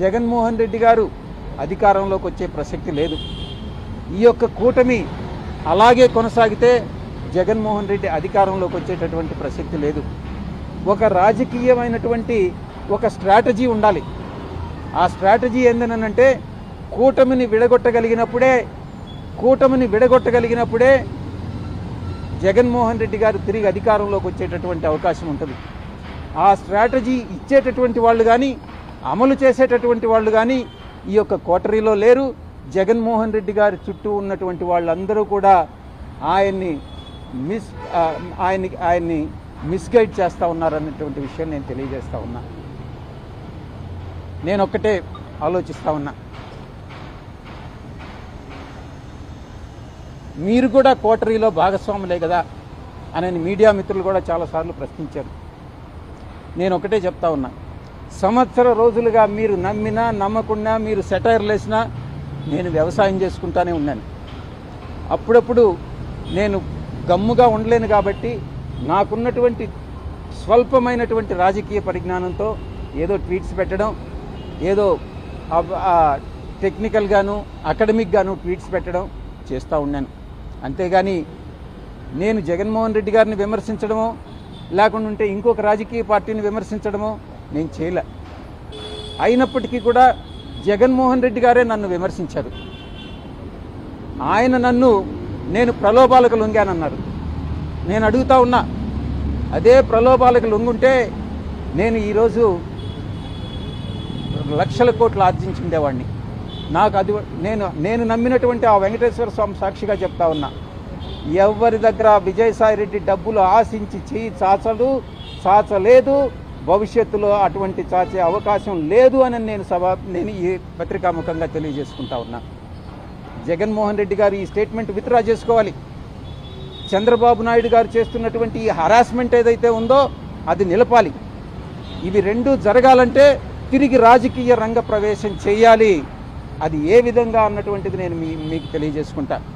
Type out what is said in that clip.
జగన్మోహన్ రెడ్డి గారు అధికారంలోకి వచ్చే ప్రసక్తి లేదు. ఈ యొక్క కూటమి అలాగే కొనసాగితే జగన్మోహన్ రెడ్డి అధికారంలోకి వచ్చేటటువంటి ప్రసక్తి లేదు. ఒక రాజకీయమైనటువంటి ఒక స్ట్రాటజీ ఉండాలి. ఆ స్ట్రాటజీ ఏందనంటే కూటమిని విడగొట్టగలిగినప్పుడే కూటమిని విడగొట్టగలిగినప్పుడే జగన్మోహన్ రెడ్డి గారు తిరిగి అధికారంలోకి వచ్చేటటువంటి అవకాశం ఉంటుంది. ఆ స్ట్రాటజీ ఇచ్చేటటువంటి వాళ్ళు కానీ అమలు చేసేటటువంటి వాళ్ళు కానీ ఈ యొక్క కోటరీలో లేరు. జగన్మోహన్ రెడ్డి గారి చుట్టూ ఉన్నటువంటి వాళ్ళందరూ కూడా ఆయన్ని మిస్ ఆయన్ని ఆయన్ని మిస్గైడ్ చేస్తూ ఉన్నారన్నటువంటి విషయం నేను తెలియజేస్తూ ఉన్నా. నేను ఒక్కటే ఆలోచిస్తూ ఉన్నా. మీరు కూడా కోటరీలో భాగస్వాములే కదా అని మీడియా మిత్రులు కూడా చాలాసార్లు ప్రశ్నించారు. నేను ఒకటే చెప్తా ఉన్నా. సంవత్సర రోజులుగా మీరు నమ్మినా నమ్మకున్నా మీరు సెటైర్లు వేసినా నేను వ్యవసాయం చేసుకుంటానే ఉన్నాను. అప్పుడప్పుడు నేను గమ్ముగా ఉండలేను కాబట్టి నాకున్నటువంటి స్వల్పమైనటువంటి రాజకీయ పరిజ్ఞానంతో ఏదో ట్వీట్స్ పెట్టడం ఏదో టెక్నికల్గాను అకాడమిక్గాను ట్వీట్స్ పెట్టడం చేస్తూ ఉన్నాను. అంతేగాని నేను జగన్మోహన్ రెడ్డి గారిని విమర్శించడమో లేకుండా ఉంటే ఇంకొక రాజకీయ పార్టీని విమర్శించడమో నేను చేయలే. అయినప్పటికీ కూడా జగన్మోహన్ రెడ్డి గారే నన్ను విమర్శించారు. ఆయన నన్ను నేను ప్రలోభాలకు లొంగానన్నారు. నేను అడుగుతా ఉన్నా అదే ప్రలోభాలకు లొంగుంటే నేను ఈరోజు లక్షల కోట్లు ఆర్జించుండేవాడిని నాకు అది నేను నేను నమ్మినటువంటి ఆ వెంకటేశ్వర స్వామి సాక్షిగా చెప్తా ఉన్నా ఎవరి దగ్గర విజయసాయి రెడ్డి డబ్బులు ఆశించి చేయి చాచడు చాచలేదు భవిష్యత్తులో అటువంటి చాచే అవకాశం లేదు అని నేను సభ నేను ఈ పత్రికాముఖంగా తెలియజేసుకుంటా ఉన్నా. జగన్మోహన్ రెడ్డి గారు ఈ స్టేట్మెంట్ విత్డ్రా చేసుకోవాలి. చంద్రబాబు నాయుడు గారు చేస్తున్నటువంటి ఈ హరాస్మెంట్ ఏదైతే ఉందో అది నిలపాలి. ఇవి రెండు జరగాలంటే తిరిగి రాజకీయ రంగ ప్రవేశం చేయాలి. అది ఏ విధంగా అన్నటువంటిది నేను మీ మీకు తెలియజేసుకుంటాను